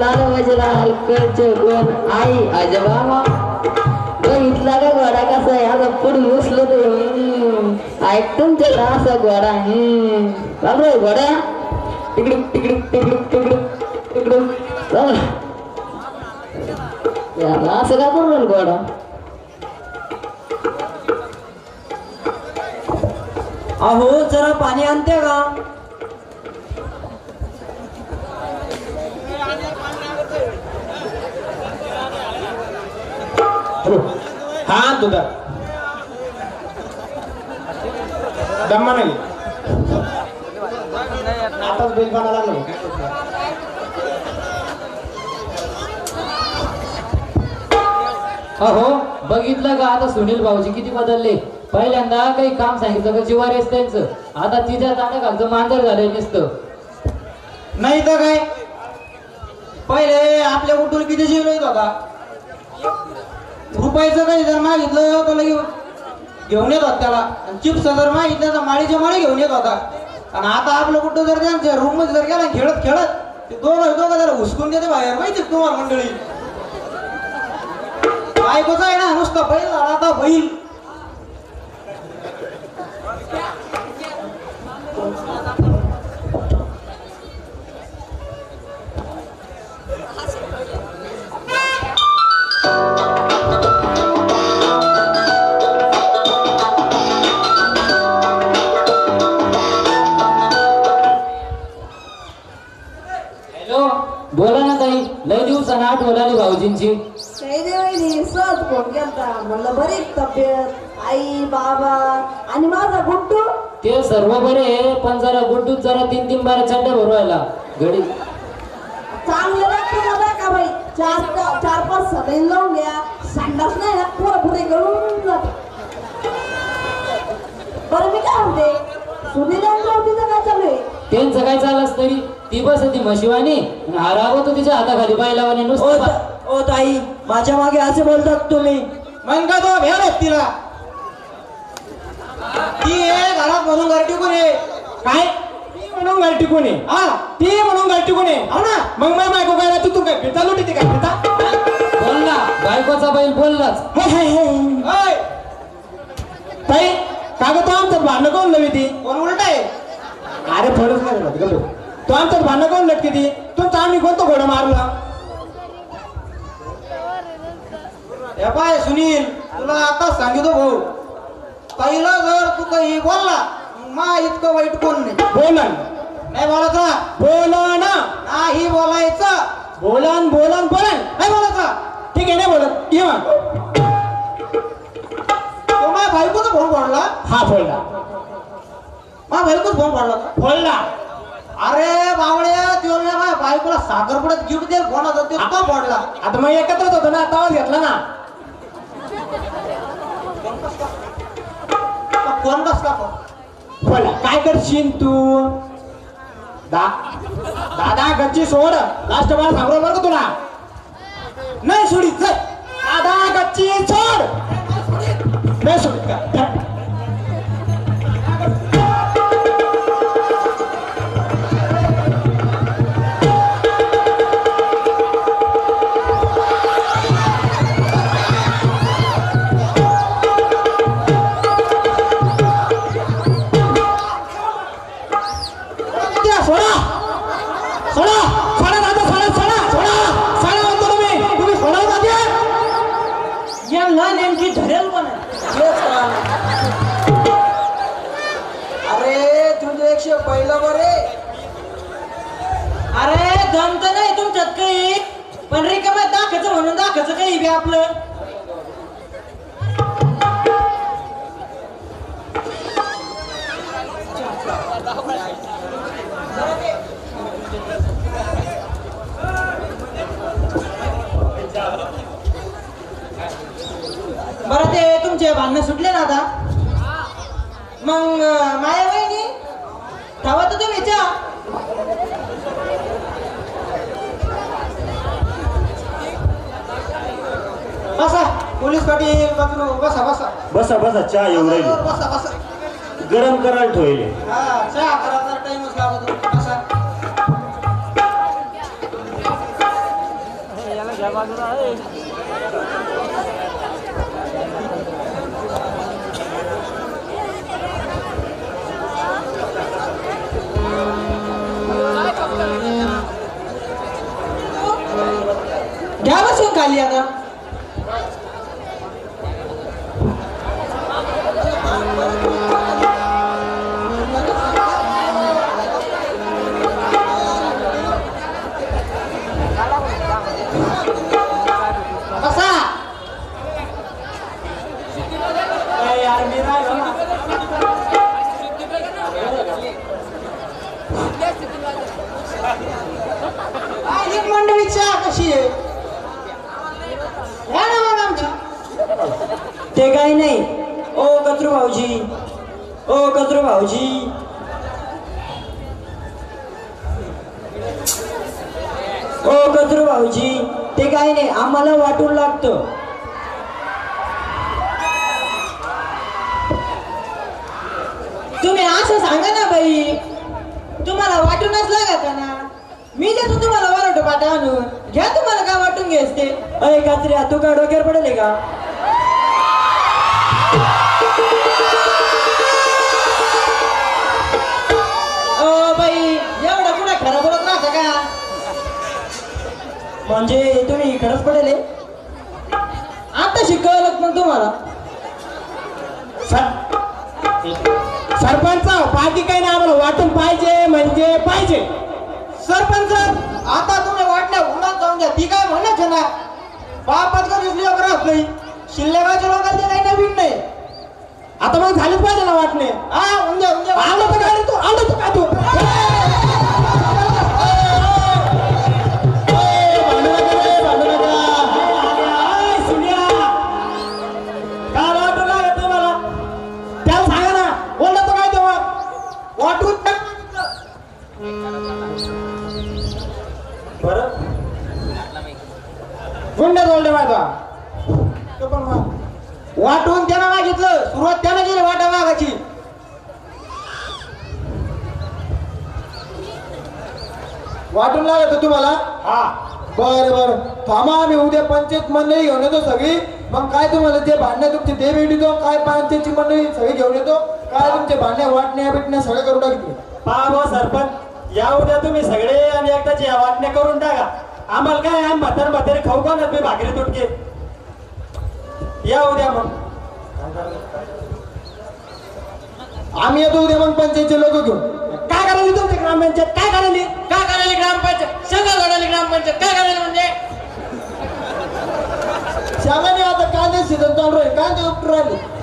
लाल म्हणजे वजला हलकच कोण? आई अजबाबा बघितला का गोडा कसा आहे? आता पुढे घुसलो ते. हम्म. ऐक असा गोडा हम्म. चालू आहे घोडा. तिकडून तिकडून तिकडून तिकडून तिकडून चल याला असं का करू गोडा अहो जरा पाणी आणते का? हा तुझा दम्मा नाही आताच बिल बनायला लागलो अहो बघितलं का आता सुनील भाऊजी किती बदलले? पहिल्यांदा काही काम सांगितलं का जीवार येस त्यांचं? आता तिच्या तांड्या खालचं मांजर झालंय नुसतं. नाही तर काय? पहिले आपल्या कुठून किती जीव येत होता रुपयाचं काही जर मागितलं तर लगे घेऊन येत होता त्याला. चिप्स जर मागितलं तर माळीचे माळी घेऊन येत होता. आणि आता आपलं कुठं जर त्यांच्या रूममध्ये जर गेला खेळत खेळत ते दोघं दोघं जरा हुसकून देते बाहेर. माहिती तुम्हाला मंडळी? बायकोचा आहे ना नुसता बैल झाला आता बैल. भाऊजींची काही नाही वहिनी सहज फोन केलता. म्हणलं बरी तब्येत आई बाबा आणि माझा गुड्डू? ते सर्व बरे आहे, पण जरा गुड्डूत जरा तीन तीन बारा चड्डे भरवायला. घडी चांगलं का बाई? चार चार पाच सलाईन लावून घ्या. संडास नाही ना पुढे पुढे गळून जात. बरं मी काय म्हणते? सुनील आणि रावटीचं काय चालू आहे? त्यांचं काय चालस तरी? ती बस ती म्हशिवानी आणि हा रागवतो तिच्या हाताखाली ओ नुसतं त- ओ ताई माझ्या मागे असे बोलतात तुम्ही. मग का तो आहेत तिला ती आहे घरात म्हणून घर टिकून आहे काय? ती म्हणून गाल टिकून आहे हा ती म्हणून गाल टिकून आहे हो ना. मग माझ्या बायको काय तू तू काय फिरता लुटी काय फिरता? बोलला बायकोचा बैल बोललाच. हे, हे, हे. ताई कागद तो आमचं भांडण कोण नवी ती कोण उलट आहे? अरे फरच नाही. तो आमचं भांडण कोण लटकी ती तुमचा आम्ही कोणतं घोडं मारला? हे पाय सुनील तुला आता सांगितो भाऊ. पहिला जर तू काही बोलला मा इतकं वाईट कोण नाही. बोलन नाही बोलायचं? बोलन नाही बोलायचं. बोलन बोलन बोलन नाही बोलायचं. ठीक आहे नाही बोलत. ये तो माझ्या बायकोचा फोन पडला हा बोलला माझ्या बायकोच फोन पडला होता. बोलला अरे बावड्या त्यो माझ्या बायकोला साखरपुड्यात गिफ्ट द्यायला फोन होता तो तो पडला आता मग एकत्रच होतो ना आवाज घेतला ना. कोण बसला का फोन बोला काय करशील तू? दा दादा गच्ची सोड. लास्ट मला सांगू बरं का तुला? नाही सोडी चल. दादा गच्ची सोड. मग माया वहिनी ठेवा तर तुम्ही चहा बसा पोलीस पाटील बसा बसा. बसा बसा चहा येऊन राहिली. बसा बसा. गरम करायला ठेवले. हा चहा करायचा टाइमच लागतो. बसा. घ्या काही नाही. ओ कचरू भाऊजी. ओ कत्रू भाऊजी. ओ कचरू भाऊजी ते काही नाही. आम्हाला वाटून लागतं. तुम्ही असं सांगा ना बाई. तुम्हाला वाटूनच लागत ना. मी देतो तुम्हाला वरटो पाटा आणून. घ्या तुम्हाला काय वाटून घ्यायच ते. अय कात्र्या तू का डोक्यावर पडले का? म्हणजे तुम्ही खरंच पडेल आता शिकवलं मग तुम्हाला. सरपंच बाकी काही नाही आम्हाला वाटून पाहिजे म्हणजे पाहिजे. सरपंच आता तुम्ही वाटल्या उन्हात जाऊन द्या ती काय म्हणत ना? बापात कधीच लेकर नाही शिल्लकाच्या लोकांचे काही नवीन नाही. आता मग झालीच पाहिजे ना वाटणे. हा उद्या उद्या आलं तर काय तू गुंड जोडले माझा वाटून त्यानं मागितलं. सुरुवात त्यानं केली वाटा मागाची वाटून लागत तुम्हाला? हा. बर बर. थांबा आम्ही उद्या पंचायत मंडळी घेऊन येतो सगळी. मग काय तुम्हाला जे भांडणं तुमचे ते भेटितो काय पंचायतची मंडळी सगळी घेऊन येतो. काय तुमचे भांडण्या वाटण्या बिटण्या सगळं करून टाकते पहा सरपंच. या उद्या तुम्ही सगळे आणि एकदाची या वाटण्या करून टाका. आम्हाला काय आम म्हातार म्हातारे खाऊ का मी भाकरी तुटके. या उद्या मग. आम्ही येतो उद्या मग पंचायतचे लोक घेऊन. काय करायला तुमची ग्रामपंचायत? काय करायली? काय करायला ग्रामपंचायत? सगळं घडायला ग्रामपंचायत. काय करायला म्हणजे? श्यामाने आता कांदे सीझन चालू आहे कांदे उपटून राहिले.